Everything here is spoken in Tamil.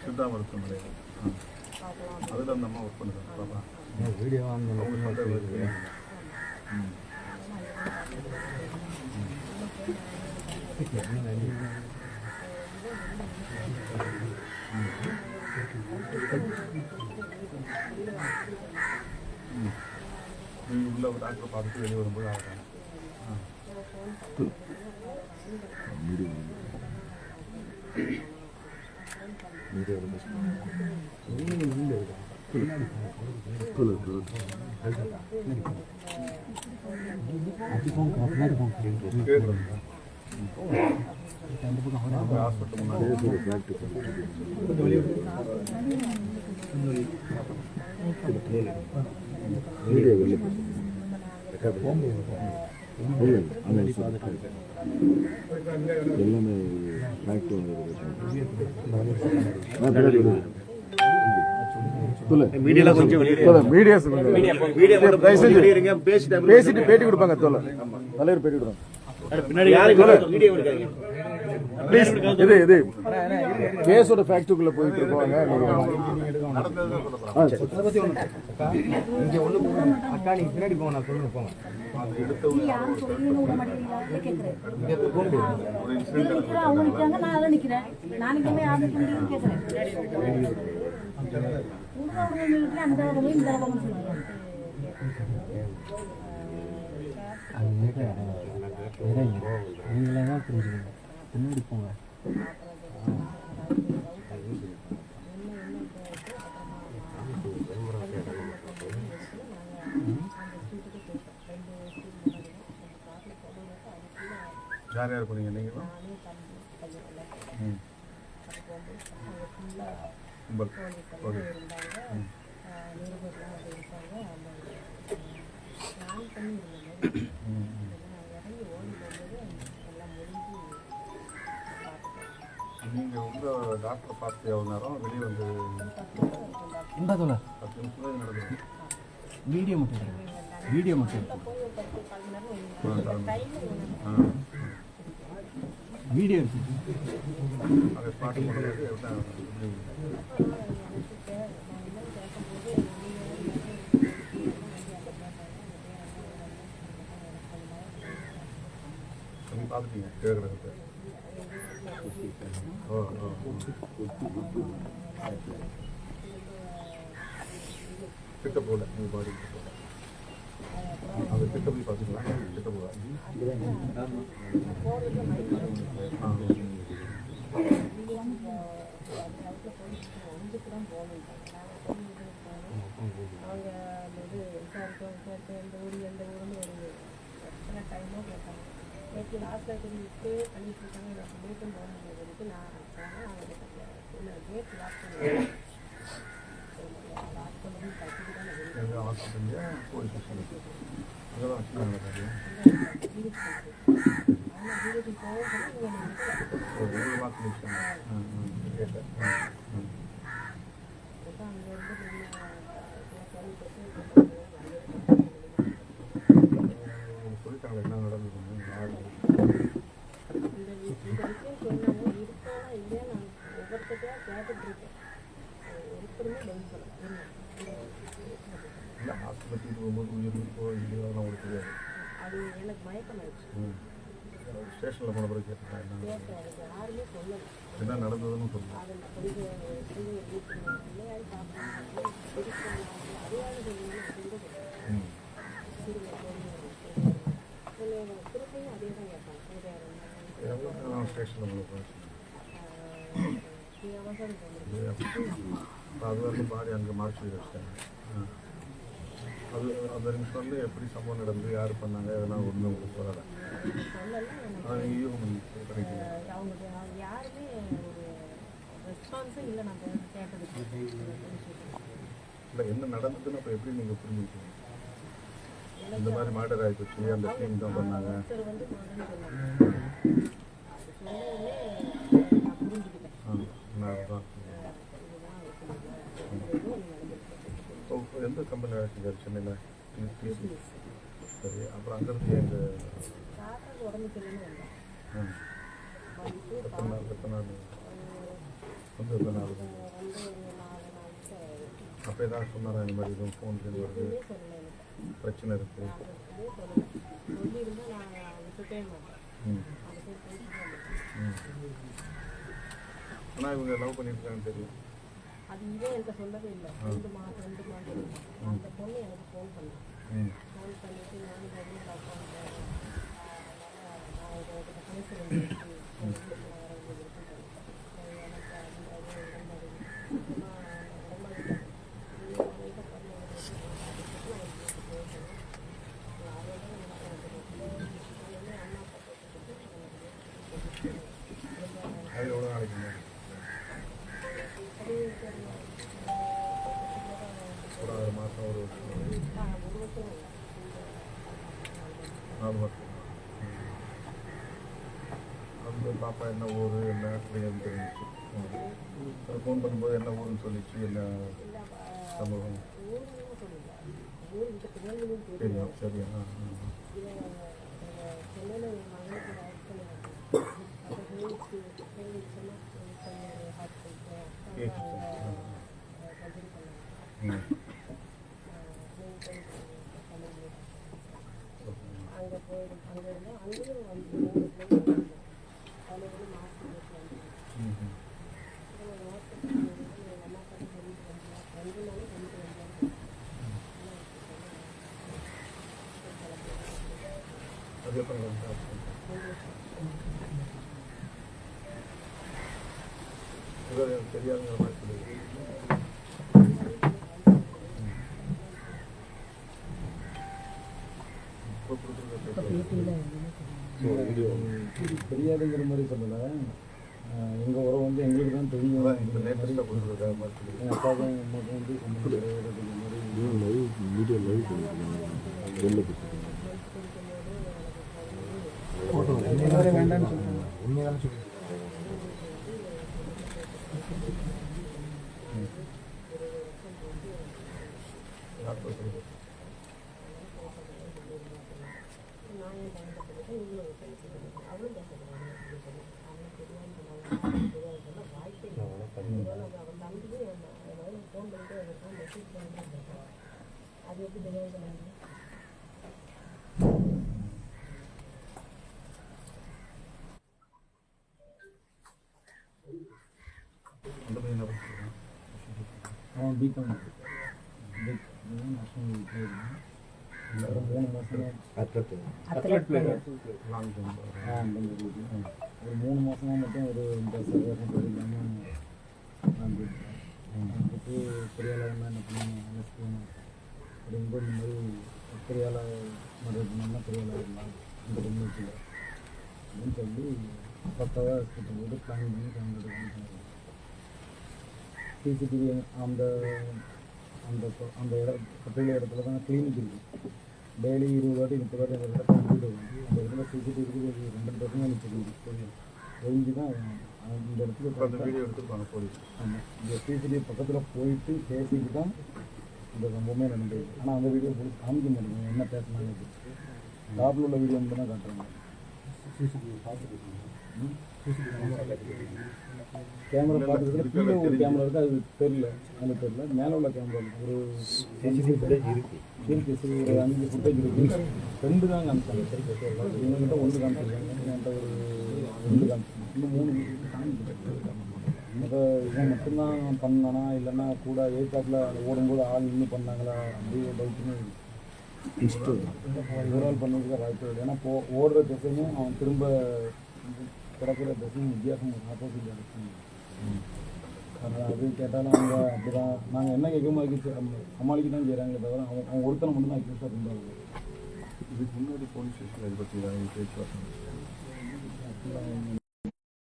சித்தா மருத்துவமனை அதில் அந்த அம்மா ஒர்க் பண்ணுறாங்க வீடியோ அந்த அவங்க சொல்கிற நீ உள்ள ஒரு டாக்டர் பார்த்துட்டு வெளியே வரும்போது ஆகிறாங்க ஹாஸ்பிட்டல் முன்னாடி வீடியோ வெளியே எல்லாமே மீடியால கொஞ்சம் மீடியா வீடியோ தயவு செஞ்சு வெளியிடுங்க பேசிட்டு பேசிட்டு பேட்டி கொடுப்பாங்க தோல தலைவர் பேட்டி கொடுப்பாங்க ப்ளீஸ் இது இது கேஸோட ஃபேக்டுக்குள்ள போயிட்டு இருப்பாங்க பின்னாடி போங்க நான் சொல்லுங்க போங்க அவங்க நான் நான் யாரும் சொல்லி நீங்களே தான் புரிஞ்சுக்கணும் பின்னாடி போங்க யார் யார் போனீங்க நீங்களும்? ம். கும்பல் ஓகே. ம். ம், ம். நீங்க உங்க டாக்டரை பார்த்து எவ்வளோ நேரம் வெளியே வந்து பத்து நிமிஷம் வீடியோ மட்டும். வீடியோ மட்டும். ஆ. வீடியோ இருக்கு அதை ஸ்மார்ட் பண்ணுறது எப்படி நீங்க பாடி அது கிட்ட போய் கிட்ட ஆ அவங்க அந்த இது விசாரிக்க விசாரிக்க எந்த ஊர் எந்த ஊர்னு ஒரு எத்தனை டைமோ கேட்டாங்க நேற்று லாஸ்ட்டில் சொல்லிட்டு பண்ணிட்டு இருக்காங்க எனக்கு டேட்டும் போக முடியாது வரைக்கும் நான் போனேன் அவங்க டேட் லாஸ்ட் பண்ணி லாஸ்ட் பண்ணி கட்டிட்டு தான் நான் வெளியே எங்கள் ஹாஸ்பிட்டல்லையா போலீஸ் ஸ்டேஷன் அங்கே தான் வச்சுருக்காங்க காரியம் அவங்க வீட்டுக்கு போக சொல்லி இங்கே நின்று ஒரு ஒரு மாதம் முடிச்சாங்க கேட்டேன் இல்லை ஆஸ்பத்திரிக்கு போகும்போது உயிர் இருக்கோ இல்லையோ அதெல்லாம் உங்களுக்கு தெரியாது. அது எனக்கு மயக்கம் ஆயிடுச்சு. ஸ்டேஷனில் போன பிறகு கேட்டேன் என்ன நடந்ததுன்னு சொல்லுங்கள் எவ்வளோ ஸ்டேஷனில் அது வந்து பாடி அங்கே மாற்றி வச்சிட்டாங்க. அது அந்த நிமிஷம் எப்படி சம்பவம் நடந்து யார் பண்ணாங்க அதெல்லாம் ஒன்றும் உங்களுக்கு சொல்லலை அவங்க யாருமே ஒரு ரெஸ்பான்ஸும் இல்லை கேட்டதுக்கு. என்ன நடந்ததுன்னு அப்போ எப்படி நீங்கள் புரிஞ்சுக்கிட்டீங்க? இந்த மாதிரி மர்டர் ஆகிப்போச்சு அந்த டீம் தான் பண்ணாங்க. எந்த கம்பெனி வேலை செஞ்சார் சென்னையில் சரி அப்புறம் அங்கேருந்து எங்கள் தாத்தாக்கு உடம்பு சரியில்லைன்னு வந்தேன் வந்து நாள் நாள் நாலு அப்போ ஏதாவது சொன்னாரா இந்த மாதிரி எதுவும் ஃபோன் பண்ணி வருது பிரச்சனை இருக்குது நான் எதுவுமே சொல்லலை சொல்லியிருந்தா ம் ம் ஆனால் இவங்க லவ் பண்ணியிருக்காங்கன்னு தெரியும் அது இவன் எனக்கு சொல்லவே இல்லை ரெண்டு மாதம் ரெண்டு மாதம் அந்த பொண்ணு எனக்கு ஃபோன் பண்ணான் ஃபோன் பண்ணிட்டு நான் இந்த லவ் பண்ணுறேன் நான் உங்கள்கிட்ட பேசுகிறேன் அது எவ்வளோ நாளைக்கு முன்னாடி ஒரு ஆறு மாதம் ஒரு வருஷம் நாலு வருஷம் ம். அந்த பாப்பா என்ன ஊர் என்ன அப்படின்னு தெரிஞ்சிச்சு. ஃபோன் பண்ணும்போது என்ன ஊருன்னு சொல்லிச்சு என்ன சம்பவம் சரியா. ம். அங்கே போயிடும். அங்கே இருந்து அங்கேயும் வந்து மூணு பிள்ளைங்க அதில் வந்து மாஸ்க் போட்டு வந்து ம் ம். அது எப்போ நடந்துச்சு இவர் எனக்கு தெரியாதுங்கிற மாதிரி இப்போ தெரியாதுங்கிற மாதிரி சொல்லலை எங்கள் உறவு வந்து எங்களுக்கு தான் தெரியும் அதான் இப்போ லேட்டஸ்ட்டாக கொடுத்துருக்க மாதிரி சொல்லுது எங்கள் அப்பாவுக்கும் எங்கள் வந்து சம்மந்தம் கிடையாதுங்கிற மாதிரி வேண்டாம்னு சொல்லுவாங்க உண்மையான சொல்லி டாக்டர் சொல்லுது அது எப்படி தெரியாது சொன்னாங்க அந்த பையன் என்ன பண்ணுறான் அவன் பிகாம் மூணு மாதம். ஒரு மூணு மாசமா மட்டும் ஒரு இந்த சர்வேஷன் இல்லாமல் அதுக்கு பெரிய அளவில் என்ன பண்ணணும் அரெஸ்ட் பண்ணணும் அப்படிங்கும்போது இந்த மாதிரி பெரிய ஆளாக மர்டர் பண்ணோம்னா பெரிய ஆளாக இருந்தான் இந்த கம்யூனிட்டியில் அப்படின்னு சொல்லி பக்காவாக ஹாஸ்பிட்டல் போட்டு பிளான் பண்ணி கலந்துட்டு சிசிடிவி அந்த அந்த அந்த இட பர்டிகுலர் இடத்துல தான் கிளினிக் இருக்குது டெய்லி இருபது வாட்டி முப்பது வாட்டி அந்த இடத்துல கம்ப்ளீட் ஆகும் அந்த இடத்துல சிசிடிவி ஒரு ரெண்டு பசங்க எனக்கு தெரிஞ்சு தான் இந்த இடத்துல அந்த வீடியோ எடுத்துருப்பாங்க போலீஸ். ஆமாம் இந்த சிசிடிவி பக்கத்தில் போயிட்டு பேசிட்டு தான் இந்த சம்பவமே நடந்தது. ஆனால் அந்த வீடியோ போய் காமிக்க மாட்டேங்குது. என்ன பேசினாங்க டாப்பில் உள்ள வீடியோ மட்டும் தான் காட்டுறாங்க கேமரா பார்த்துக்கிறதுல கீழே ஒரு கேமரா இருக்குது அது தெரியல. அது தெரியல. மேலே உள்ள கேமரா ஒரு இருக்கு. சரி, ஒரு அஞ்சு ஃபுட்டேஜ் இருக்கு. ரெண்டு தான் காமிச்சாங்க. இவங்ககிட்ட ஒன்று காமிச்சிருக்காங்க என்கிட்ட ஒரு ரெண்டு காமிச்சிருக்காங்க இன்னும் மூணு காமிச்சிருக்காங்க இப்போ இவன் மட்டும்தான் பண்ணானா? இல்லைன்னா கூட ஏற்காட்டில் ஓடும்போது ஆள் நின்று பண்ணாங்களா? அப்படி ஒரு டவுட்டுமே இருக்கு. ஓவரால் பண்ணதுக்கு வாய்ப்பு இல்லை. ஏன்னா போ ஓடுற திசையும் அவன் திரும்ப கிடக்கிற திசையும் வித்தியாசம் ஆப்போசிட் இருக்கும் அதனால் அது கேட்டாலும் அவங்க அப்படிதான் நாங்கள் என்ன கேட்கமோ அதுக்கு சமாளிக்க தான் செய்கிறாங்களே தவிர அவன் அவன் ஒருத்தனை மட்டும் தான் அக்யூஸாக இருந்தாங்க இதுக்கு முன்னாடி போலீஸ் ஸ்டேஷனில் இதை பற்றி தான் பேச்சுவார்த்தை